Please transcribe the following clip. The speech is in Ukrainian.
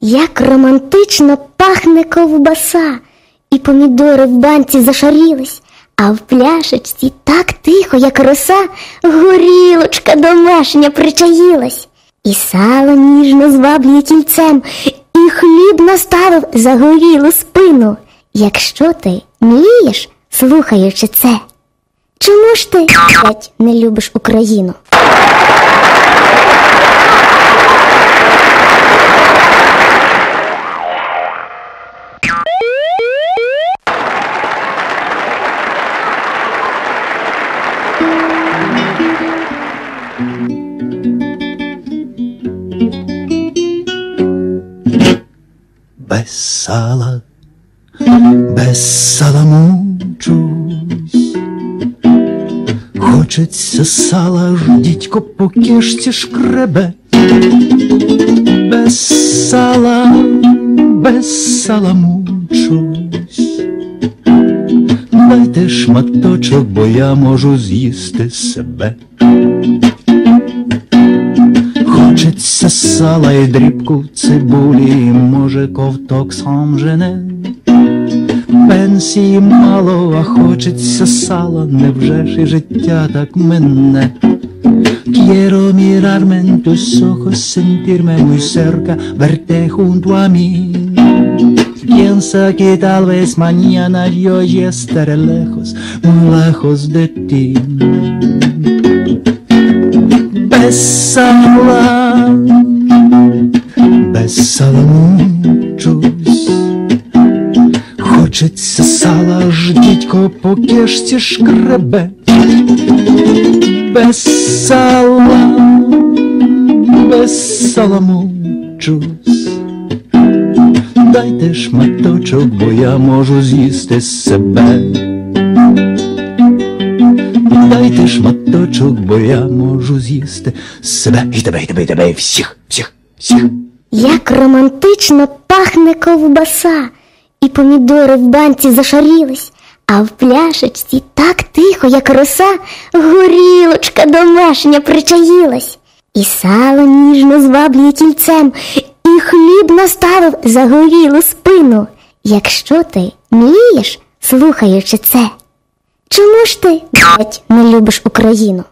Як романтично пахне ковбаса, і помідори в банці зашарілись, а в пляшечці так тихо, як роса, горілочка домашня причаїлась, і сало ніжно зваблює кільцем, хліб наставив за горілу спину. Якщо ти мрієш, слухаючи це, чому ж ти блядь, не любиш Україну? Без сала, без сала мучусь. Хочеться сала, ж дідько по кишці шкребе. Без сала, без сала мучусь. Дайте шматочок, бо я можу з'їсти себе. Хочеться сала і дрібку цибулі, може ковток сам жене. Пенсії мало, а хочеться сала, невже ж і життя так мине. Quiero mirarme en tus ojos, sentirme muy cerca, verte junto a mí. Piensa que tal vez mañana yo ya estaré lejos, muy lejos de ti. Без сала, без сала. Хочеться сала, ж дідько по кишці шкребе. Без сала, без сала мучусь. Дайте шматочок, бо я можу з'їсти себе. Дайте шматочок, бо я можу з'їсти себе і тебе, і тебе, і тебе, і всіх, всіх, всіх. Як романтично пахне ковбаса, і помідори в банці зашарілись, а в пляшечці так тихо, як роса, горілочка домашня причаїлась, і сало ніжно зваблює кільцем, і хліб наставив за горілу спину. Якщо ти мрієш, слухаючи це, чому ж ти блять, не любиш Україну?